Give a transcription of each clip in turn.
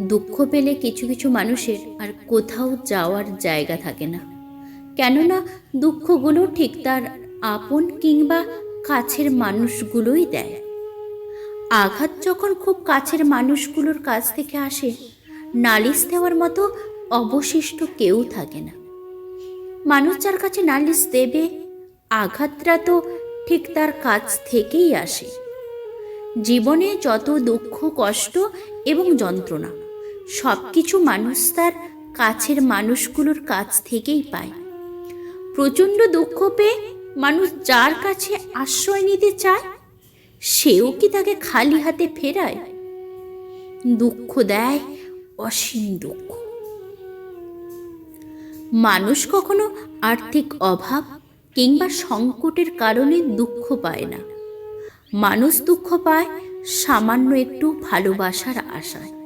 দুঃখ পেলে কিছু কিছু মানুষের আর কোথাও যাওয়ার জায়গা থাকে না। কেননা দুঃখগুলো ঠিক তার আপন কিংবা কাছের মানুষগুলোই দেয়। আঘাত যখন খুব কাছের মানুষগুলোর কাছ থেকে আসে, নালিশ দেওয়ার মতো অবশিষ্ট কেউ থাকে না। মানুষ যার কাছে নালিশ দেবে আঘাতটা তো ঠিক তার কাছ থেকেই আসে। জীবনে যত দুঃখ, কষ্ট এবং যন্ত্রণা সব কিছু মানুষ তার কাছের মানুষগুলোর কাছ থেকেই পায়। প্রচণ্ড দুঃখ পেয়ে মানুষ যার কাছে আশ্রয় নিতে চায়, সেও কি তাকে খালি হাতে ফেরায়? দুঃখ দেয় অসীম দুঃখ। মানুষ কখনো আর্থিক অভাব কিংবা সংকটের কারণে দুঃখ পায় না। মানুষ দুঃখ পায় সামান্য একটু ভালোবাসার আশায়।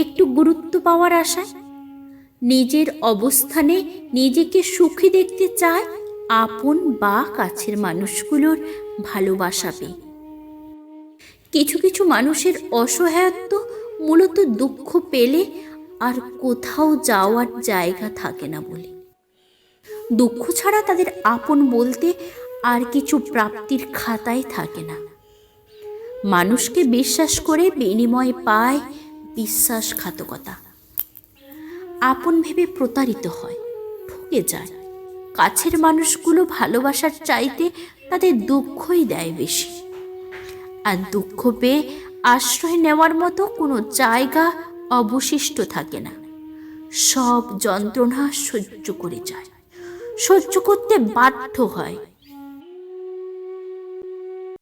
একটু গুরুত্ব পাওয়ার আশায়? নিজের অবস্থানে নিজেকে সুখী দেখতে চায় আপন বা কাছের মানুষগুলোর ভালোবাসা পেয়ে। কিছু কিছু মানুষের অসহায়ত্ব মূলত দুঃখ পেলে আর কোথাও যাওয়ার জায়গা থাকে না বলে। দুঃখ ছাড়া তাদের আপন বলতে আর কিছু প্রাপ্তির খাতায় থাকে না। মানুষকে বিশ্বাস করে বিনিময় পায় বিশ্বাসঘাতকতা। আপন ভেবে প্রতারিত হয়, ঠকে যায়। কাছের মানুষগুলো ভালোবাসার চাইতে তাদের দুঃখই দেয় বেশি। আর দুঃখ পেয়ে আশ্রয় নেওয়ার মতো কোনো জায়গা অবশিষ্ট থাকে না। সব যন্ত্রণা সহ্য করে যায়। সহ্য করতে বাধ্য হয়।